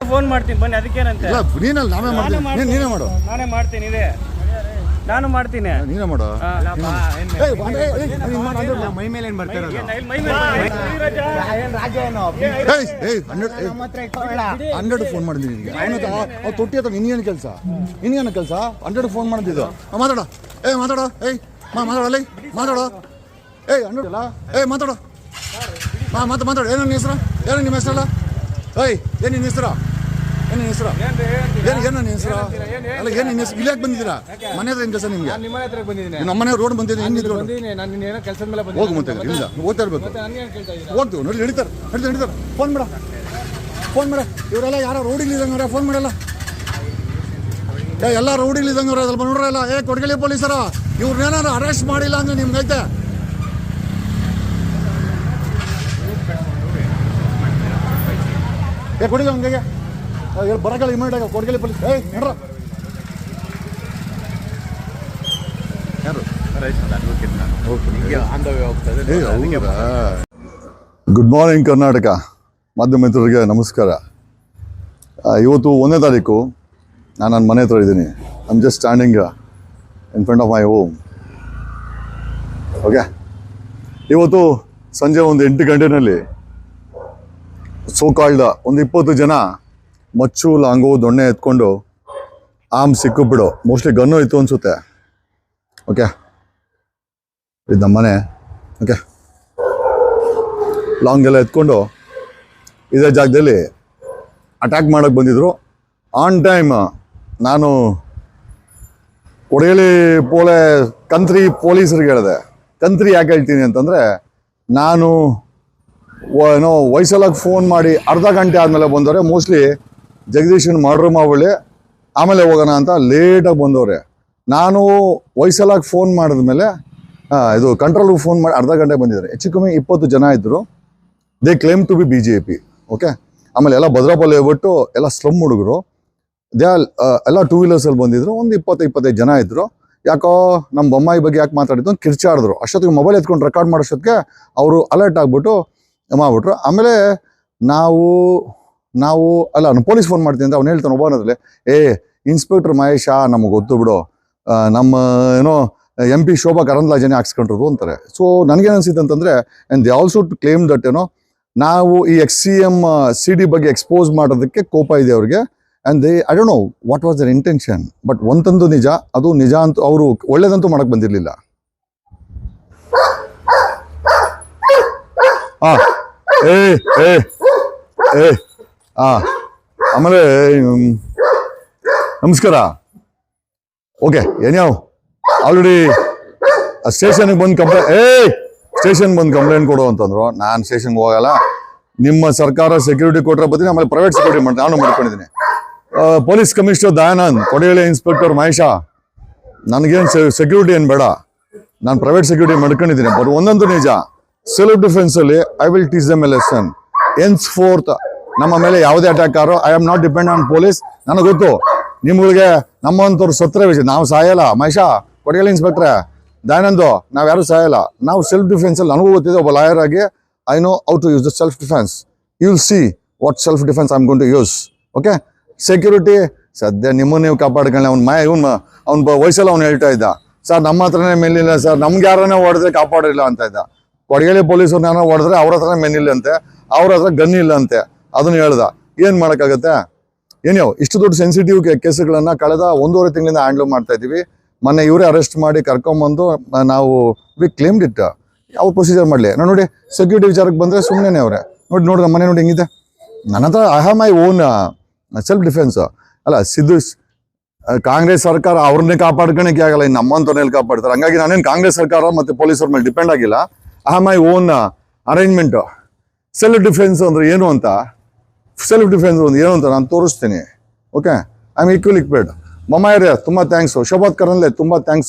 Phone ಮಾಡ್ತೀನಿ ಬನ್ನಿ ಅದಕ್ಕೇನಂತೆ ಇಲ್ಲ ನೀನಲ್ಲ ನಾವೇ ನಾನೇ ಮಾಡ್ತೀನಿ ನೀನ್- ನೀನೇ ಮಾಡು ನಾನೇ ಮಾಡ್ತೀನಿ ಇದೆ ನಾನು ಮಾಡ್ತೀನಿ ನೀನೇ ಮಾಡು ಮೈ ಮೇಲೆ ಏನ್ ಬರ್ತಾ ಇರೋದು ಮೈ ಮೇಲೆ ರಾಜ. ಏನ್ ರಾಜ ಏನು ಏಯ್, ಏಯ್, ಹಂಡ್ರೆಡ್ ನಮ್ಮ ಫೋನ್ ಮಾಡಿದ್ದೀನಿ ನಿನ್ಗೆ ಅವನ ಅವ್ನು ತೊಟ್ಟಿ ಹತ್ರ ನಿನ್ಗೇನು ಕೆಲಸ ನಿನ್ಗೇನು ಕೆಲಸ ಹಂಡ್ರೆಡ್ ಫೋನ್ ಮಾಡಿದ್ದು ಮಾತಾಡ ಏಯ್ ಮಾತಾಡ ಏಯ್ ಮಾ ಮಾತಾಡಲ್ಲ ಮಾತಾಡ ಏಯ್ ಹಂಡ್ರೆಡ್ ಅಲ್ಲ ಏಯ್ ಮಾತಾಡ ಮಾ ಮಾತು ಮಾತಾಡು ಏನು ನಿನ್ನ ಹೆಸರು ಏನು ನಿಮ್ಮ ಹೆಸರಲ್ಲ ಏಯ್ ಏನು ನಿನ್ನ ಹೆಸರು ಏನು ಹೆಸರು? ಏನು ಏನು ನಿನ್ನ ಹೆಸರು? ಅಲ್ಲ ಏನು ನಿನ್ನ ಹೆಸರು? ಇಲ್ಲಿ ಯಾಕೆ ಬಂದಿದ್ದೀರಾ? ಮನೆ ಹತ್ರ ಏನು ಕೆಲಸ ನಿಮಗೆ? ನಿಮ್ಮ ಹತ್ರ ಬಂದಿದ್ದೀನಿ. ನಮ್ಮ ಮನೆ ರೋಡ್ ಬಂದಿದ್ದೀನಿ ಹೆಂಗಿದ್ರು ನಿಂತ್ಕೊಂಡು ಬಂದಿದ್ದೀನಿ. ನಾನು ನಿನ್ನ ಏನೋ ಕೆಲಸದ ಮೇಲೆ ಹೋಗು ಮತ್ತೆ ಇಲ್ಲ ಓದ್ತಾ ಇರ್ಬೇಕು. ಹೋಗ್ತೀವಿ ನೋಡಿ ಹಿಡಿತಾರೆ ನಡೀತಾರೆ. ಹಿಡಿತಾರೆ ಫೋನ್ ಮಾಡ. ಫೋನ್ ಮಾಡ. ಇವರೆಲ್ಲ ಯಾರೋ ರೌಡಿಲಿ ಇದ್ದಂಗೆ ಫೋನ್ ಮಾಡಲ್ಲ ಏ ಎಲ್ಲ ರೌಡಿಲಿ ಇದ್ದಂಗೆ ಸ್ವಲ್ಪ ನೋಡ್ರಲ್ಲ ಏ ಕೊಡ್ಗಳಿ ಪೊಲೀಸರ ಇವ್ರನ್ನೇನಾರು ಅರೆಸ್ಟ್ ಮಾಡಿಲ್ಲ ಅಂದ್ರೆ ನಿಮ್ಗೈತೆ? ಐತೆ ಏ ಕೊಡಿಲ್ಲ ಹಂಗೆ ಬರಕಲ್ಲ ಇಮಿಡಿಯೇಟ್ ಆಗ ಕೊಡ್ಗಳಿ ಪೊಲೀಸ್. ಏಯ್ ನೋಡ್ರ. ಗುಡ್ ಮಾರ್ನಿಂಗ್ ಕರ್ನಾಟಕ ಮಾಧ್ಯಮ ಮಿತ್ರರಿಗೆ ನಮಸ್ಕಾರ. ಇವತ್ತು ಒಂದನೇ ತಾರೀಕು ನಾನು ನನ್ನ ಮನೆ ಹತ್ರ ಇದ್ದೀನಿ. I'm just standing in front of my home okay ಇವತ್ತು ಸಂಜೆ ಒಂದು ಎಂಟು ಗಂಟೆನಲ್ಲಿ ಸೋ ಕಾಲ್ಡ್ ಒಂದು ಇಪ್ಪತ್ತು ಜನ ಮಚ್ಚು, ಲಾಂಗು, ದೊಣ್ಣೆ ಎತ್ಕೊಂಡು ಆಮ್ ಸಿಕ್ಕಿಬಿಡು. ಮೋಸ್ಟ್ಲಿ ಗನ್ನು ಇತ್ತು ಅನ್ಸುತ್ತೆ. ಓಕೆ ಇದು ನಮ್ಮ ಮನೆ ಓಕೆ ಲಾಂಗ್ ಎಲ್ಲ ಎತ್ಕೊಂಡು ಇದೇ ಜಾಗದಲ್ಲಿ ಅಟ್ಯಾಕ್ ಮಾಡೋಕ್ಕೆ ಬಂದಿದ್ರು. ಆನ್ ಟೈಮ್ ನಾನು ಕೊಡಗಲಿ ಪೋಲೆ ಕಂತ್ರಿ ಪೊಲೀಸರಿಗೆ ಹೇಳಿದೆ. ಕಂತ್ರಿ ಯಾಕೆ ಹೇಳ್ತೀನಿ ಅಂತಂದರೆ ನಾನು, ಏನೋ ವಯಸ್ಸಲ್ಲಾಗಿ ಫೋನ್ ಮಾಡಿ ಅರ್ಧ ಗಂಟೆ ಆದಮೇಲೆ ಬಂದವ್ರೆ. ಮೋಸ್ಟ್ಲಿ ಜಗದೀಶನ್ ಮಾಡ್ರು ಮಾಡ್ಬಿಡಿ ಆಮೇಲೆ ಹೋಗೋಣ ಅಂತ ಲೇಟಾಗಿ ಬಂದವ್ರೆ. ನಾನು ವಯಸ್ಸಲ್ಲಾಗಿ ಫೋನ್ ಮಾಡಿದ ಮೇಲೆ ಇದು ಕಂಟ್ರೋಲ್ಗೆ ಫೋನ್ ಮಾಡಿ ಅರ್ಧ ಗಂಟೆ ಬಂದಿದ್ದಾರೆ. ಹೆಚ್ಚು ಕಮ್ಮಿ ಇಪ್ಪತ್ತು ಜನ ಇದ್ದರು they claim to be B J P okay ಆಮೇಲೆ ಎಲ್ಲ ಭದ್ರಾಪಲ್ಲಿ ಹೋಗ್ಬಿಟ್ಟು ಎಲ್ಲ ಸ್ಲಮ್ ಹುಡುಗರು. ದೇ ಎಲ್ಲ ಟೂ ವೀಲರ್ಸಲ್ಲಿ ಬಂದಿದ್ರು. ಒಂದು ಇಪ್ಪತ್ತು, ಇಪ್ಪತ್ತೈದು ಜನ ಇದ್ದರು ಯಾಕೋ ನಮ್ಮ ಬೊಮ್ಮಾಯಿ ಬಗ್ಗೆ ಯಾಕೆ ಮಾತಾಡಿದ್ದು ಅಂತ ಕಿರ್ಚಾಡಿದ್ರು. ಅಷ್ಟೊತ್ತಿಗೆ ಮೊಬೈಲ್ ಎತ್ಕೊಂಡು ರೆಕಾರ್ಡ್ ಮಾಡೋಷ್ಟೊತ್ತಿಗೆ ಅವರು ಅಲರ್ಟ್ ಆಗಿಬಿಟ್ಟು ಮಾಡ್ಬಿಟ್ರು. ಆಮೇಲೆ ನಾವು ನಾವು, ಅಲ್ಲ ನಾನು ಪೊಲೀಸ್ ಫೋನ್ ಮಾಡ್ತೀನಿ ಅಂತ ಅವ್ನು ಹೇಳ್ತಾನೆ ಒಬ್ಬನದ್ರಲ್ಲಿ ಏ ಇನ್ಸ್ಪೆಕ್ಟರ್ ಮಹೇಶ, ನಮಗೆ ಗೊತ್ತು ಬಿಡು. ನಮ್ಮ, ಏನೋ ಎಂ ಪಿ ಶೋಭಾ ಕರಂದ್ಲಾಜನೇ ಹಾಕ್ಸ್ಕೊಂಡ್ರು ಅಂತಾರೆ. ಸೊ ನನಗೇನು ಅನಿಸಿತು ಅಂತಂದರೆ and they also claim that ಏನೋ, ನಾವು ಈ ex C M C D ಬಗ್ಗೆ ಎಕ್ಸ್ಪೋಸ್ ಮಾಡೋದಕ್ಕೆ ಕೋಪ ಇದೆ ಅವ್ರಿಗೆ. And they I don't know what was their intention but ಒಂದೊಂದು ನಿಜ, ಅದು ನಿಜ ಅಂತ ಅವರು ಒಳ್ಳೇದಂತೂ ಮಾಡೋಕ್ಕೆ ಬಂದಿರಲಿಲ್ಲ. ಹಾಂ ಏ ಏ ಏ ಹಾಂ ಆಮೇಲೆ ನಮಸ್ಕಾರ. ಓಕೆ, ಏನ್ಯಾವ? ಆಲ್ರೆಡಿ ಸ್ಟೇಷನ್ಗೆ ಬಂದು ಕಂಪ್ಲೇಂಟ್ ಏ ಸ್ಟೇಷನ್ ಬಂದು ಕಂಪ್ಲೇಂಟ್ ಕೊಡು ಅಂತಂದ್ರು. ನಾನು ಸ್ಟೇಷನ್ಗೆ ಹೋಗಲ್ಲ. ನಿಮ್ಮ ಸರ್ಕಾರ ಸೆಕ್ಯೂರಿಟಿ ಕೊಟ್ಟರೆ ಬರ್ತೀನಿ, ಆಮೇಲೆ ಪ್ರೈವೇಟ್ ಸೆಕ್ಯೂರಿಟಿ ಮಾಡ್ತೀನಿ. ನಾನು ಮಾಡ್ಕೊಂಡಿದ್ದೀನಿ. ಪೊಲೀಸ್ ಕಮಿಷನರ್ ದಯಾನಂದ್ ಕೊಡಗೇಳಿ ಇನ್ಸ್ಪೆಕ್ಟರ್ ಮಹೇಶ, ನನಗೇನು ಸೆಕ್ಯೂರಿಟಿ ಏನು ಬೇಡ. ನಾನು ಪ್ರೈವೇಟ್ ಸೆಕ್ಯೂರಿಟಿ ಮಾಡ್ಕೊಂಡಿದ್ದೀನಿ. ಬಟ್ ಒಂದಂತೂ ನಿಜ. Self ಡಿಫೆನ್ಸಲ್ಲಿ I will teach them a lesson henceforth ನಮ್ಮ ಮೇಲೆ ಯಾವುದೇ attack arrow I am not depend on police ನನಗೆ ಗೊತ್ತು, ನಿಮ್ಗಳಿಗೆ ನಮ್ಮಂತವ್ರು ಸತ್ರ ವಿಷಯ ನಾವು ಸಾಯಲ್ಲ. ಮಹೇಶ ಕೊಡಗಲ್ ಇನ್ಸ್ಪೆಕ್ಟ್ರೆ ದಯಾನಂದು, ನಾವು ಯಾರು ಸಾಯಲ್ಲ. ನಾವು ಸೆಲ್ಫ್ ಡಿಫೆನ್ಸಲ್ಲಿ ನನಗೂ ಗೊತ್ತಿದೆ, ಒಬ್ಬ ಲಾಯರ್ ಆಗಿ I know how to use the self defence you will see what self defence I'm gonna use okay security ಸದ್ಯ ನಿಮ್ಮನ್ನು ನೀವು ಕಾಪಾಡ್ಕೊಳ್ಳಿ. ಅವ್ನು ಮೈ ಇವನ್ ಅವ್ನ ವಯಸ್ಸಲ್ಲಿ ಅವ್ನು ಹೇಳ್ತಾ ಇದ್ದ. ಸರ್, ನಮ್ಮ ಹತ್ರನೇ ಮೇಲಿಲ್ಲ ಸರ್. ನಮ್ಗೆ ಯಾರನ್ನೇ ಹೊಡೆದ್ರೆ ಕಾಪಾಡಿಲ್ಲ ಅಂತ ಇದ್ದ. ಕೊಡಗೇಲಿ ಪೊಲೀಸರು ನಾನು ಹೊಡೆದ್ರೆ ಅವ್ರ ಹತ್ರನೇ ಮೆನ್ನಿಲ್ಲ ಅಂತೆ. ಅವ್ರ ಹತ್ರ ಗನ್ ಇಲ್ಲ ಅಂತೆ. ಅದನ್ನ ಹೇಳ್ದ. ಏನು ಮಾಡೋಕ್ಕಾಗತ್ತೆ? ಏನೋ ಇಷ್ಟು ದೊಡ್ಡ ಸೆನ್ಸಿಟಿವ್ ಕೇಸುಗಳನ್ನ ಕಳೆದ ಒಂದೂವರೆ ತಿಂಗಳಿಂದ ಹ್ಯಾಂಡ್ಲ್ ಮಾಡ್ತಾ ಇದ್ದೀವಿ. ಮೊನ್ನೆ ಇವರೇ ಅರೆಸ್ಟ್ ಮಾಡಿ ಕರ್ಕೊಂಬಂದು ನಾವು ವಿ ಕ್ಲೇಮ್ಡ್ ಇಟ್ ಯಾವ ಪ್ರೊಸೀಜರ್ ಮಾಡಲಿ? ನಾನು ನೋಡಿ ಸೆಕ್ಯೂರಿಟಿ ವಿಚಾರಕ್ಕೆ ಬಂದರೆ ಸುಮ್ಮನೆ ಅವರೇ. ನೋಡಿ ನೋಡಿ ನಮ್ಮ ಮನೆ ನೋಡಿ ಹೆಂಗಿದೆ. ನನ್ನ ಹತ್ರ I have my own self defence ಅಲ್ಲ, ಸಿದ್ದು ಕಾಂಗ್ರೆಸ್ ಸರ್ಕಾರ ಅವ್ರನ್ನೇ ಕಾಪಾಡ್ಕೊಳಕ್ಕೆ ಆಗಲ್ಲ ಇನ್ನು ನಮ್ಮಂತವ್ರನ್ನೆಲ್ಲಿ ಕಾಪಾಡ್ತಾರೆ. ಹಂಗಾಗಿ ನಾನೇನು ಕಾಂಗ್ರೆಸ್ ಸರ್ಕಾರ ಮತ್ತು ಪೊಲೀಸರ ಮೇಲೆ ಡಿಪೆಂಡ್ ಆಗಿಲ್ಲ. I have my own arrangement self defence ಅಂದರೆ ಏನು ಅಂತ? ಸೆಲ್ಫ್ ಡಿಫೆನ್ಸ್ ಒಂದು ಏನು ಅಂತ ನಾನು ತೋರಿಸ್ತೀನಿ. Okay I am equal equated ಮಮ್ಮ ಏರಿಯಾ ತುಂಬ ಥ್ಯಾಂಕ್ಸು ಶೋಭಾತ್ ಕರನ್ಲೆ ತುಂಬ ಥ್ಯಾಂಕ್ಸ್